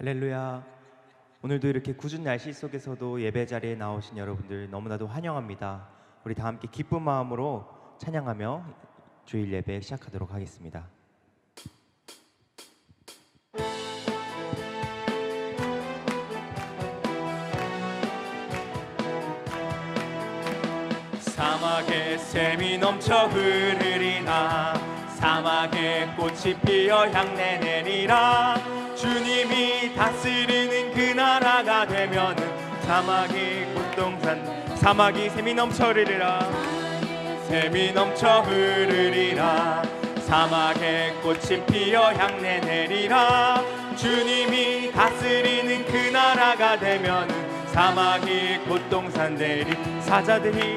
할렐루야. 오늘도 이렇게 궂은 날씨 속에서도 예배 자리에 나오신 여러분들 너무나도 환영합니다. 우리 다 함께 기쁜 마음으로 찬양하며 주일 예배 시작하도록 하겠습니다. 사막에 샘이 넘쳐 흐르리라 사막에 꽃이 피어 향내 내리라 주님이 다스리는 그 나라가 되면은 사막이 꽃동산 사막이 샘이 넘쳐 흐르리라. 샘이 넘쳐 흐르리라. 사막에 꽃이 피어 향내 내리라. 주님이 다스리는 그 나라가 되면은 사막이 꽃동산 되리 사자들이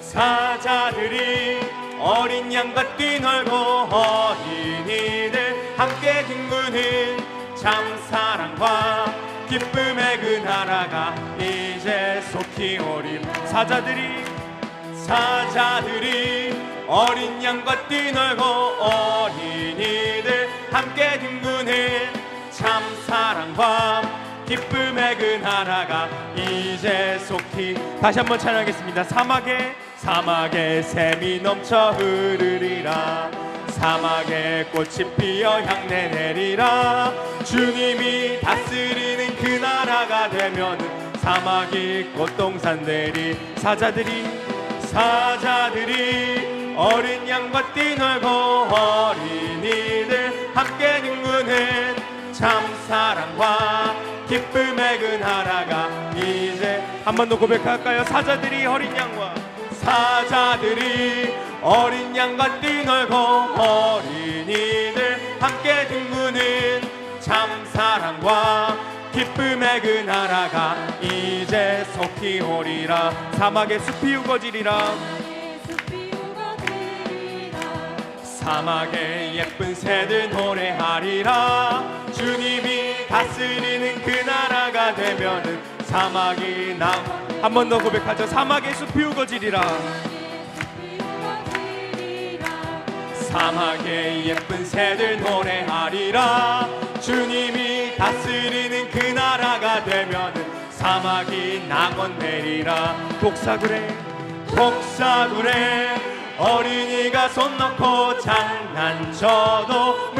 사자들이 어린 양과 뛰놀고 어린이들 함께 뒹구는 참 사랑과 기쁨의 그 나라가 이제 속히 오리 사자들이 사자들이 어린 양과 뛰놀고 어린이들 함께 뒹구는 참 사랑과 기쁨의 그 나라가 이제 속히. 다시 한번 찬양하겠습니다. 사막에 사막에 샘이 넘쳐 흐르리라 사막에 꽃이 피어 향내 내리라 주님이 다스리는 그 나라가 되면 사막이 꽃동산 되리 사자들이 사자들이 어린 양과 뛰놀고 어린이들 함께 뒹구는 참 사랑과 기쁨의 그 나라가 이제 한 번 더 고백할까요? 사자들이 어린 양과 사자들이 어린 양과 뛰놀고 어린이들 함께 뒹구는 참 사랑과 기쁨의 그 나라가 이제 속히 오리라. 사막의 숲이 우거지리라. 사막에 예쁜 새들 노래하리라. 주님이 다스리는 그 나라가 되면은 사막이 남 한 번 더 고백하죠. 사막의 숲이 우거지리라 사막에 예쁜 새들 노래하리라. 주님이 다스리는 그 나라가 되면은 사막이 낙원되리라. 독사구레 독사구레 어린이가 손 넣고 장난쳐도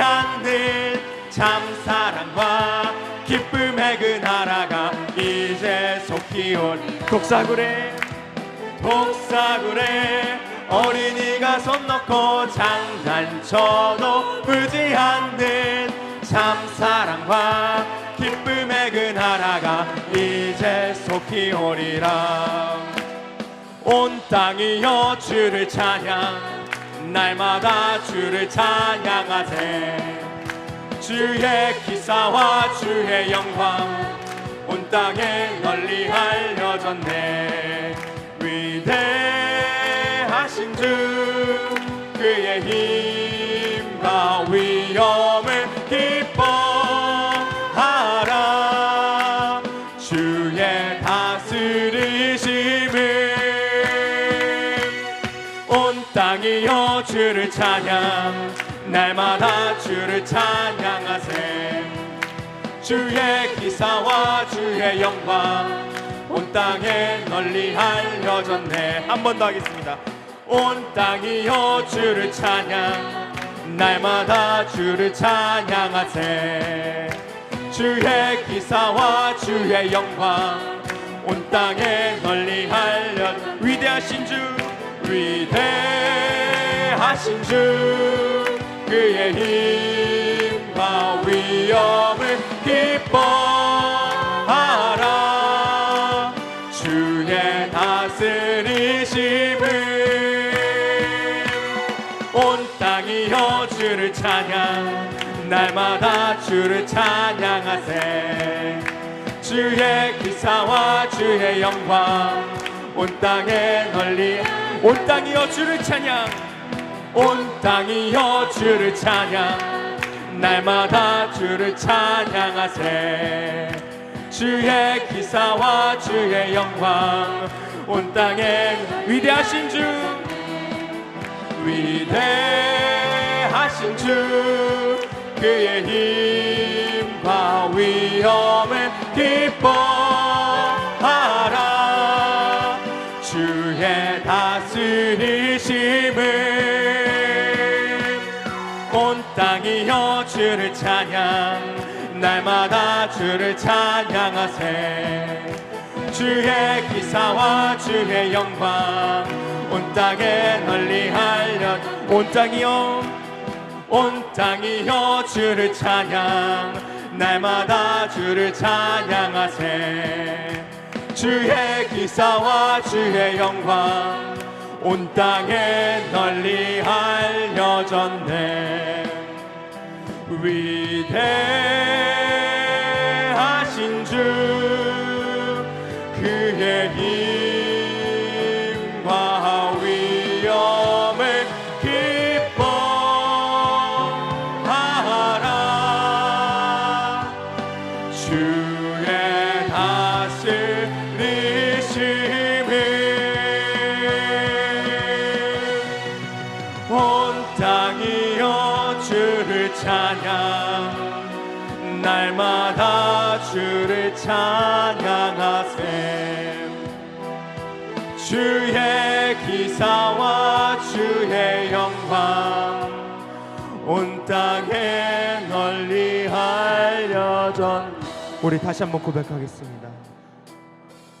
않는 참 사랑과 기쁨의 그 나라가 이제 속히 올 독사구레 독사구레 어린이가 손 넣고 장난쳐도 물지 않는 참 사랑과 기쁨의 그 나라가 이제 속히 오리라. 온 땅이여 주를 찬양 날마다 주를 찬양하세. 주의 기사와 주의 영광 온 땅에 널리 알려졌네 하신 주 그의 힘과 위엄을 기뻐하라. 주의 다스리심을 온 땅이 여 주를 찬양 날마다 주를 찬양하세. 주의 기사와 주의 영광 온 땅에 널리 알려졌네. 한 번 더 하겠습니다 온 땅이여 주를 찬양 날마다 주를 찬양하세. 주의 기사와 주의 영광 온 땅에 널리 알려 위대하신 주 위대하신 주 그의 힘과 위엄을 날마다 주를 찬양하세. 주의 기사와 주의 영광 온 땅에 널리 온 땅이여 주를 찬양. 온 땅이여 주를 찬양. 날마다 주를 찬양하세. 주의 기사와 주의 영광 온 땅에 위대하신 주. 위대하신 주 그의 힘과 위 위험을 기뻐하라. 주의 다스리심을 온 땅이여 주를 찬양 날마다 주를 찬양하세. 주의 기사와 주의 영광 온 땅에 널리 알려 온 땅이여 온 땅이여 주를 찬양 날마다 주를 찬양하세. 주의 기사와 주의 영광 온 땅에 널리 알려졌네. 위대 찬양하세 주의 기사와 주의 영광 온 땅에 널리 알려전. 우리 다시 한번 고백하겠습니다.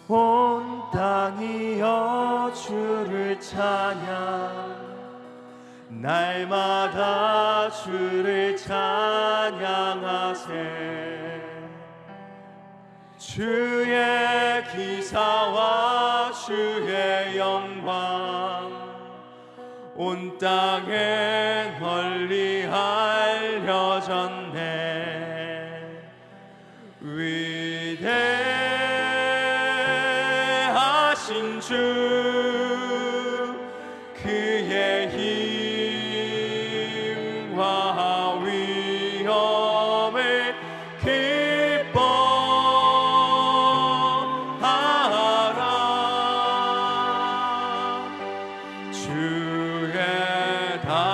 온 땅이여 주를 찬양. 날마다 주를 찬양하세 주의 기사와 주의 영광 온 땅에 널리 알려졌네 주의 다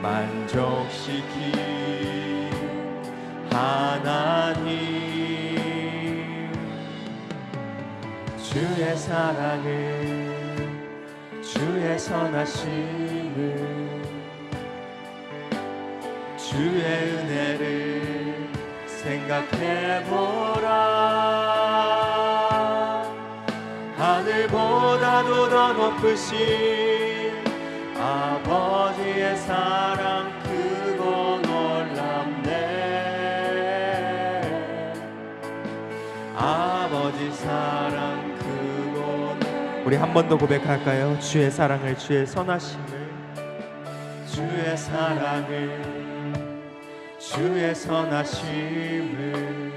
만족시키 하나님. 주의 사랑을 주의 선하심을 주의 은혜를 생각해보라. 하늘보다도 더 높으신 아버지. 사랑 크고 놀랍네. 아버지 사랑 크고 놀- 우리 한 번 더 고백할까요? 주의 사랑을 주의 선하심을. 주의 사랑을 주의 선하심을.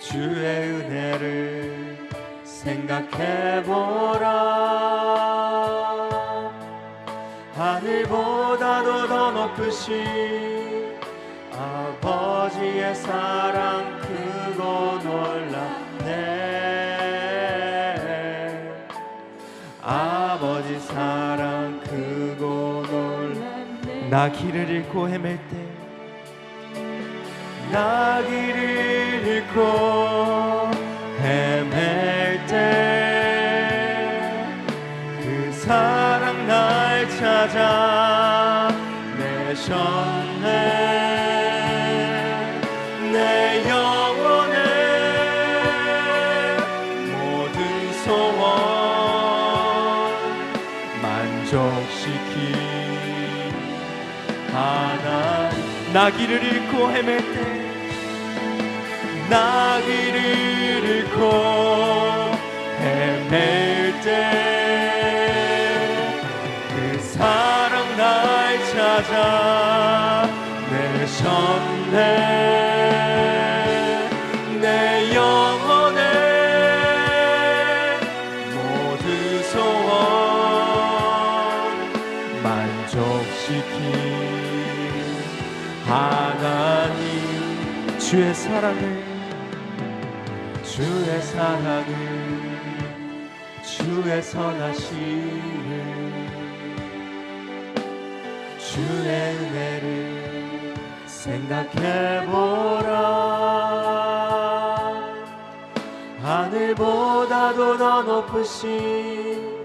주의 은혜를 생각해보라 하늘보다도 더 높으신 아버지의 사랑 크고 놀랍네. 아버지 사랑 크고 놀랍네. 나 길을 잃고 헤맬 때 나 길을 잃고 찾아. 내셨네. 내 영혼의 모든 소원 만족시키. 하나 나 길을 잃고 헤맬 때나 찾아. 내셨네. 내 영혼의 모두 소원 만족시키. 하나님 주의 사랑을 주의 사랑을 주의 선하심을 은혜를 생각해보라. 하늘보다도 더 높으신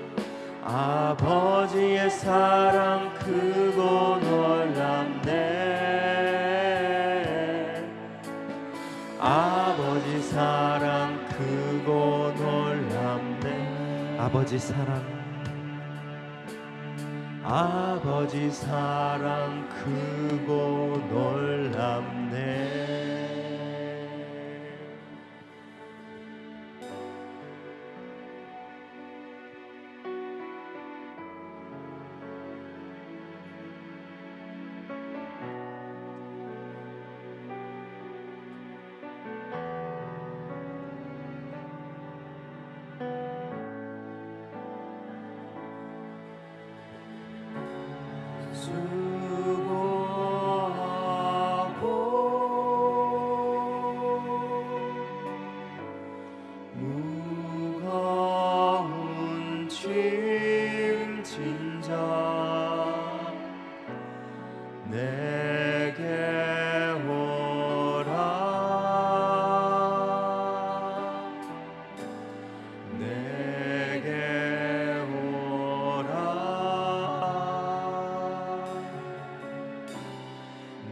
아버지의 사랑 크고 놀랍네. 아버지 사랑 크고 놀랍네. 아버지 사랑 아버지 사랑 크고 놀랍네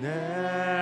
내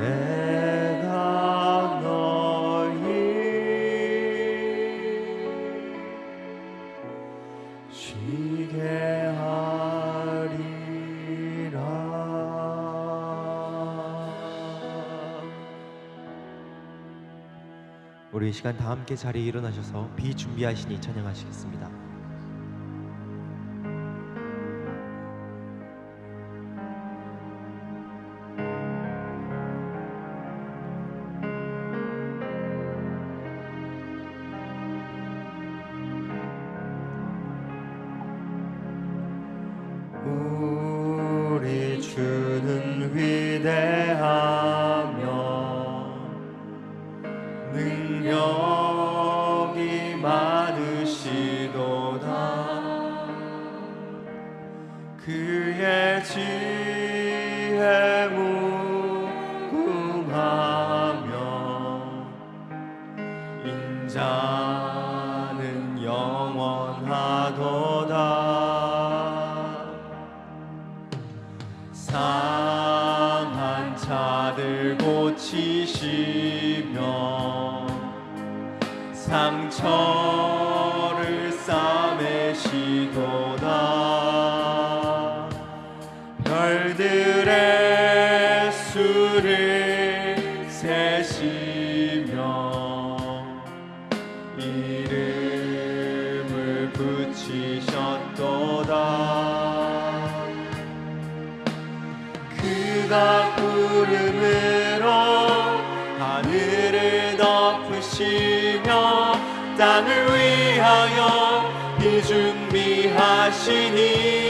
내가 너희 쉬게 하리라 우리 시간 다 함께 자리에 일어나셔서 비 준비하시니 찬양하시겠습니다. 우리 주는 위대한 저를 싸매시도 起你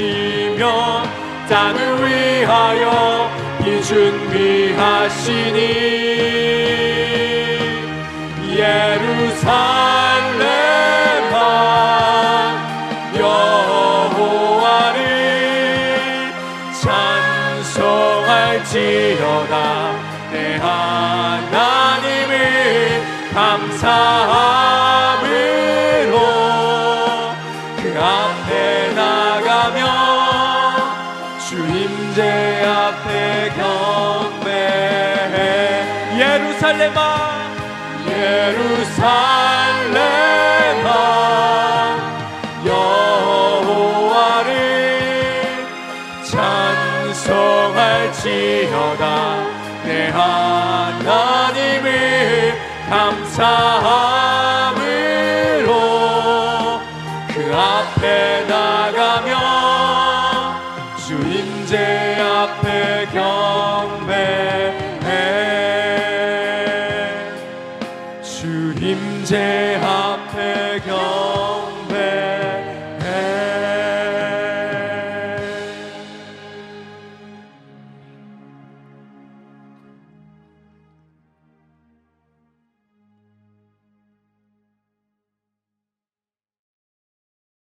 주시며 땅을 위하여 이 준비하시니. 예루살렘아 예루살렘아 여호와를 찬송할지어다. 내 하나님을 감사함으로 그 앞에